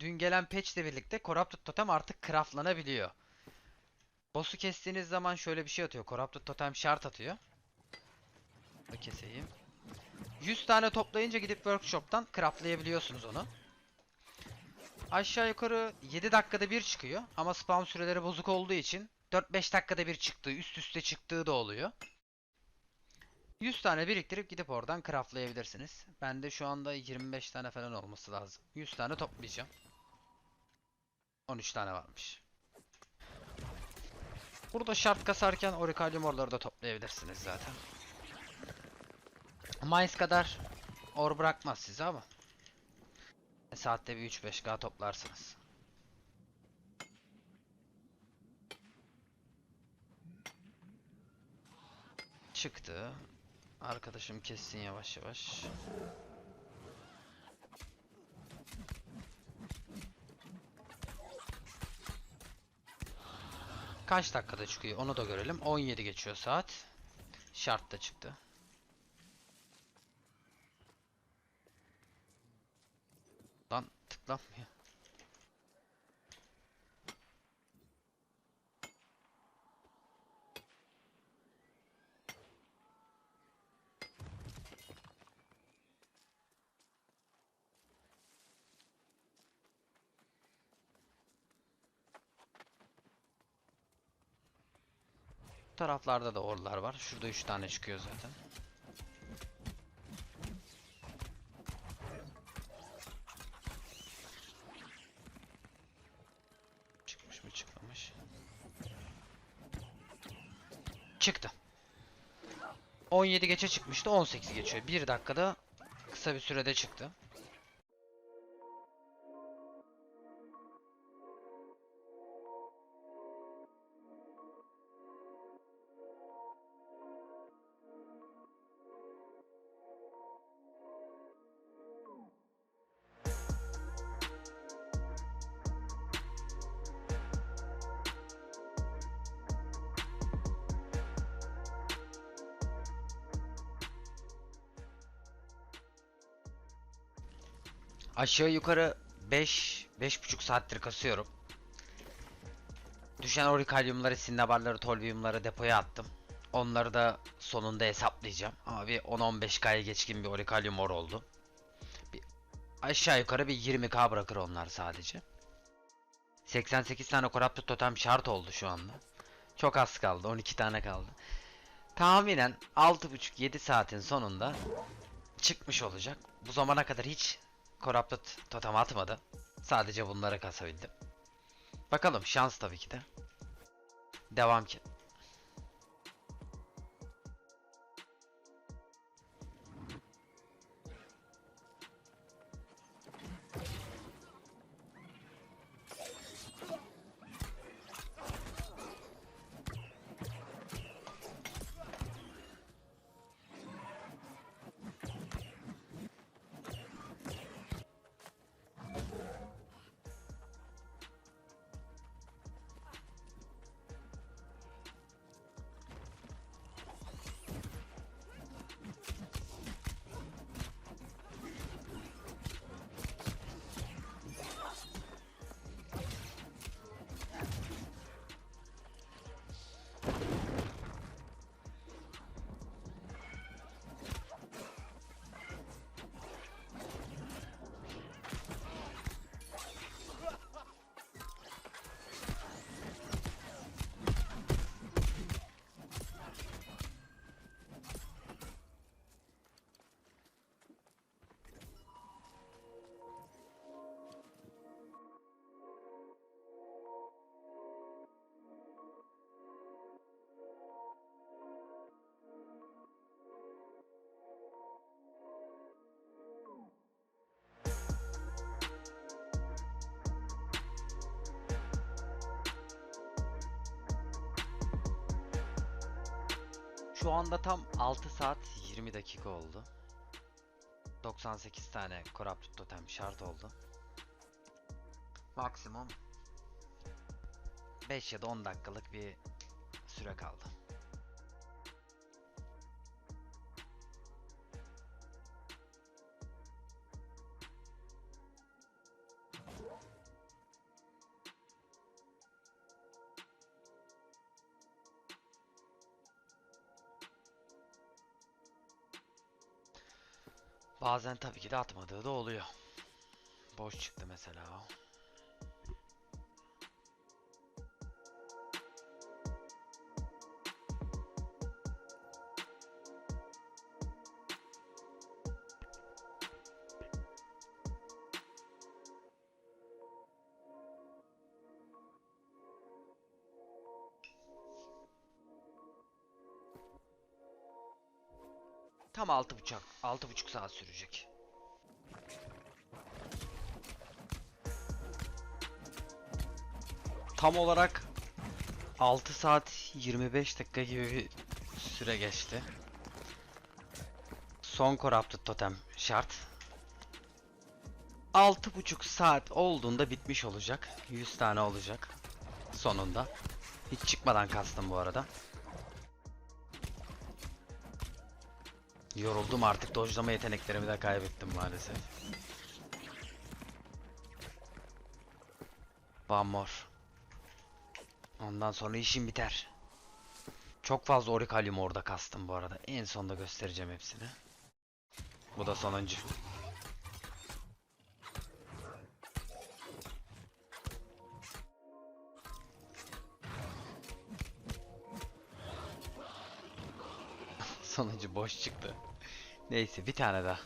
dün gelen patch ile birlikte Corrupted Totem artık craftlanabiliyor. Boss'u kestiğiniz zaman şöyle bir şey atıyor. Corrupted Totem şart atıyor. Bunu keseyim. 100 tane toplayınca gidip workshop'tan craftlayabiliyorsunuz onu. Aşağı yukarı 7 dakikada bir çıkıyor ama spawn süreleri bozuk olduğu için 4-5 dakikada bir çıktığı, üst üste çıktığı da oluyor. 100 tane biriktirip gidip oradan craftlayabilirsiniz. Bende şu anda 25 tane falan olması lazım. 100 tane toplayacağım. 13 tane varmış. Burada şart kasarken Oricalium orları da toplayabilirsiniz zaten. Mines kadar or bırakmaz size ama. Saatte bir 3-5k toplarsınız. Çıktı. Arkadaşım kessin yavaş yavaş. Kaç dakikada çıkıyor onu da görelim. 17 geçiyor saat. Şart da çıktı. Lan tıklanmıyor. Taraflarda da orlar var. Şurada 3 tane çıkıyor zaten. Çıkmış mı çıkmamış. Çıktı. 17 geçe çıkmıştı 18 geçiyor. 1 dakikada kısa bir sürede çıktı. Aşağı yukarı 5 5,5 saattir kasıyorum. Düşen orikalyumları, sinnabarları, tolviumları depoya attım. Onları da sonunda hesaplayacağım. Ama bir 10-15k'ya geçkin bir orikalyum or oldu. Bir aşağı yukarı bir 20k bırakır onlar sadece. 88 tane Corrupted Totem şart oldu şu anda. Çok az kaldı. 12 tane kaldı. Tahminen 6,5-7 saatin sonunda çıkmış olacak. Bu zamana kadar hiç Corrupted totem atmadı. Sadece bunları kasabildim. Bakalım şans tabii ki de. Devam ki. Şu anda tam 6 saat 20 dakika oldu. 98 tane Corrupted Totem şart oldu. Maksimum 5 ya da 10 dakikalık bir süre kaldı. Bazen tabii ki de atmadığı da oluyor. Boş çıktı mesela o. Tam altı buçuk, altı buçuk saat sürecek. Tam olarak 6 saat 25 dakika gibi bir süre geçti. Son Corrupted Totem şart. 6,5 saat olduğunda bitmiş olacak. 100 tane olacak. Sonunda. Hiç çıkmadan kastım bu arada. Yoruldum artık dojlama yeteneklerimi de kaybettim maalesef. One more. Ondan sonra işim biter. Çok fazla orikalyum orada kastım bu arada. En sonda göstereceğim hepsini. Bu da sonuncu. Sonuncu boş çıktı. Neyse bir tane daha.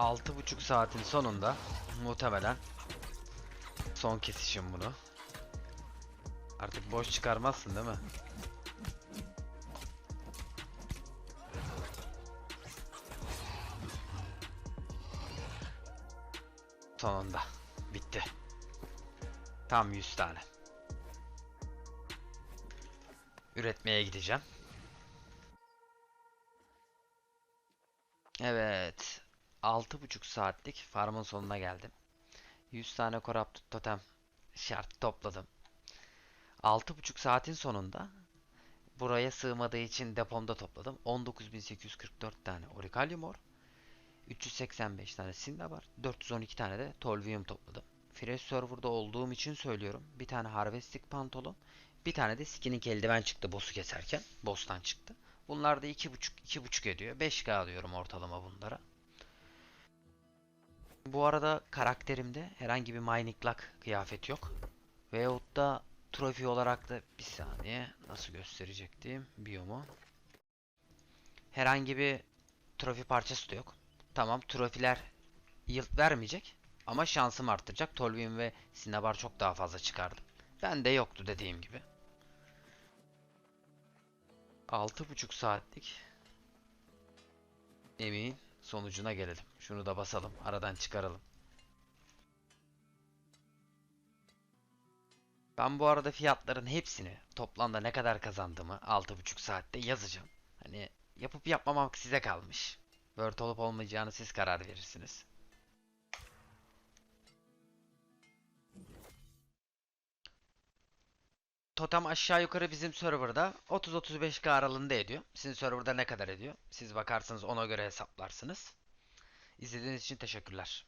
Altı buçuk saatin sonunda muhtemelen son kesişim bunu. Artık boş çıkarmazsın değil mi? Sonunda bitti. Tam 100 tane. Üretmeye gideceğim. Evet. 6,5 saatlik farmın sonuna geldim. 100 tane Corrupted Totem şart topladım. 6,5 saatin sonunda buraya sığmadığı için depomda topladım. 19.844 tane Orichalcum Ore, 385 tane Cinnabar, 412 tane de Tolvium topladım. Fresh Server'da olduğum için söylüyorum. Bir tane Harvesting Pantolon, bir tane de Skinning eldiven çıktı boss'u keserken. Boss'tan çıktı. Bunlar da 2.5 2.5 ediyor. 5k alıyorum ortalama bunlara. Bu arada karakterimde herhangi bir mining lock kıyafet yok. Veyahut da trofi olarak da bir saniye nasıl gösterecektim biyomu. Herhangi bir trofi parçası da yok. Tamam trofiler yield vermeyecek ama şansım arttıracak. Tolvin ve Cinnabar çok daha fazla çıkardım. Ben de yoktu dediğim gibi. 6,5 saatlik emin sonucuna gelelim. Şunu da basalım. Aradan çıkaralım. Ben bu arada fiyatların hepsini toplamda ne kadar kazandığımı 6,5 saatte yazacağım. Hani yapıp yapmamak size kalmış. Word olup olmayacağını siz karar verirsiniz. Totem aşağı yukarı bizim serverda 30-35k aralığında ediyor. Sizin serverda ne kadar ediyor? Siz bakarsınız ona göre hesaplarsınız. İzlediğiniz için teşekkürler.